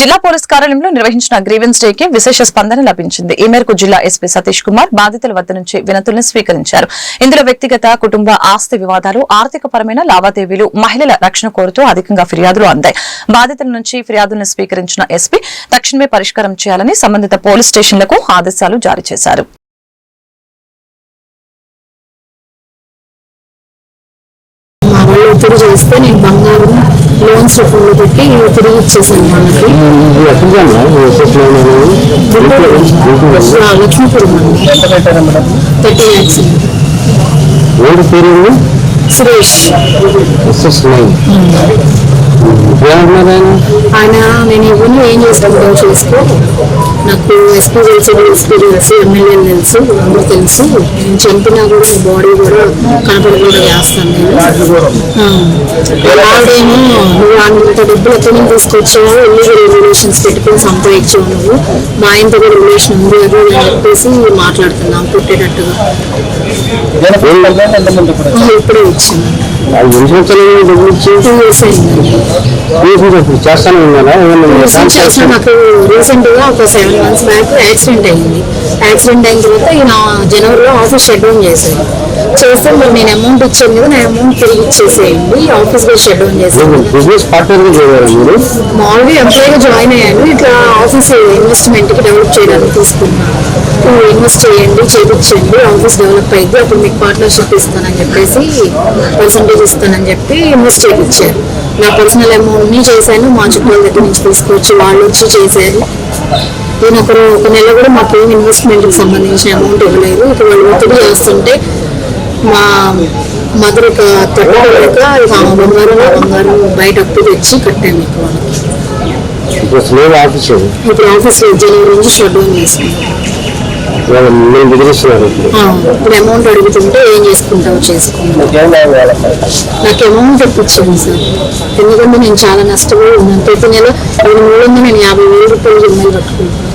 జిల్లా పోలీస్ కార్యాలయంలో నిర్వహించిన గ్రీవెన్స్ డేకి విశేష స్పందన లభించింది. ఈ మేరకు జిల్లా ఎస్పీ సతీష్ కుమార్ బాధితుల వద్ద నుంచి వినతులను స్వీకరించారు. ఇందులో వ్యక్తిగత కుటుంబ ఆస్తి వివాదాలు ఆర్థిక పరమైన లావాదేవీలు మహిళల రక్షణ కోరుతూ అధికంగా ఫిర్యాదులు అందాయి. బాధితుల నుంచి ఫిర్యాదులను స్వీకరించిన ఎస్పీ తక్షణమే పరిష్కారం చేయాలని సంబంధిత పోలీస్ స్టేషన్లకు ఆదేశాలు జారీ చేశారు. చేస్తే నేను బంగారం లోన్స్ రూపంలో పెట్టి తిరిగి ఇచ్చేసాను వాళ్ళకి. లక్ష్మీపురం థర్టీ ల్యాక్స్ ఓడి పేరు సురేష్. నైన్ ఆయన నేను ఇవన్నీ ఏం చేసుకుంటావు చేసుకో. నాకు ఎస్పీ తెలుసు ఎస్పీ తెలుసు ఎమ్మెల్యేలు తెలుసు అందరూ తెలుసు. నేను చంపినా కూడా బాడీ కూడా కనపడకుండా చేస్తాను నేను. ఆవిడేమో నువ్వు అంత డబ్బులు ఎక్కడి నుంచి తీసుకొచ్చావు ఇల్లీగల్ రెగ్యులేషన్స్ పెట్టుకుని సంపాదించావు నువ్వు? మా ఆయనతో కూడా రిలేషన్ ఉంది అని చెప్పేసి మాట్లాడుతున్నాం పుట్టేటట్టుగా. ఇప్పుడే వచ్చింది. ఎన్ని సంవత్సరాలు డబ్బులు ఇచ్చి? చేస్తానే ఉన్నారా? ఏమన్నా నాకు రీసెంట్గా ఒక సెవెన్ మంత్స్ బ్యాక్ యాక్సిడెంట్ అయింది. యాక్సిడెంట్ అయిన తర్వాత ఈయన జనవరిలో ఆఫీస్ షట్ డౌన్ చేశాను చేస్తే మరి నేను అమౌంట్ ఇచ్చాను కదా నా అమౌంట్ తిరిగి ఇచ్చేసేయండి. ఆఫీస్ కూడా షట్ డౌన్ చేశాను బిజినెస్ పార్ట్నర్ మామూలుగా ఎంప్లాయీగా జాయిన్ అయ్యాను. ఇట్లా ఆఫీస్ ఇన్వెస్ట్మెంట్కి డెవలప్ చేయడానికి తీసుకున్నాను ఇన్వెస్ట్ చేయండి చేయించండి ఆఫీస్ డెవలప్ అయింది. అప్పుడు మీకు పార్ట్నర్షిప్ ఇస్తానని చెప్పేసి పర్సంటేజ్ ఇస్తానని చెప్పి ఇన్వెస్ట్ చేయించారు నా పర్సనల్ అమౌంట్ని చేశాను మా చుట్టాల దగ్గర నుంచి తీసుకొచ్చి వాళ్ళు వచ్చి చేశారు. నేను ఒక రో- ఒక నెల కూడా మాకు ఏం ఇన్వెస్ట్మెంట్కి సంబంధించిన అమౌంట్ ఇవ్వలేదు. ఇక వాళ్ళు ఒత్తిడి చేస్తుంటే మా మదర్ ఒక తట్టుకోలేక ఇక ఆమె బంగారం నా బంగారం బయట అప్పు తెచ్చి కట్టాను ఇక వాళ్ళకి. ఇప్పుడు ఆఫీస్. ఇప్పుడు ఆఫీస్ జనవరి నుంచి చేసుకున్నాను వాళ్ళు నేను బెదిరిస్తున్నారు ఇప్పుడు. అమౌంట్ అడుగుతుంటే ఏం చేసుకుంటావు చేసుకుంటావు నాకు అమౌంట్ ఇప్పించండి సార్. ఎందుకంటే నేను చాలా నష్టపోయి ఉన్నాను. ప్రతి నెల నేను మూడు వందల నేను యాభై వేల రూపాయలు జమ్మలు కట్టుకుంటాను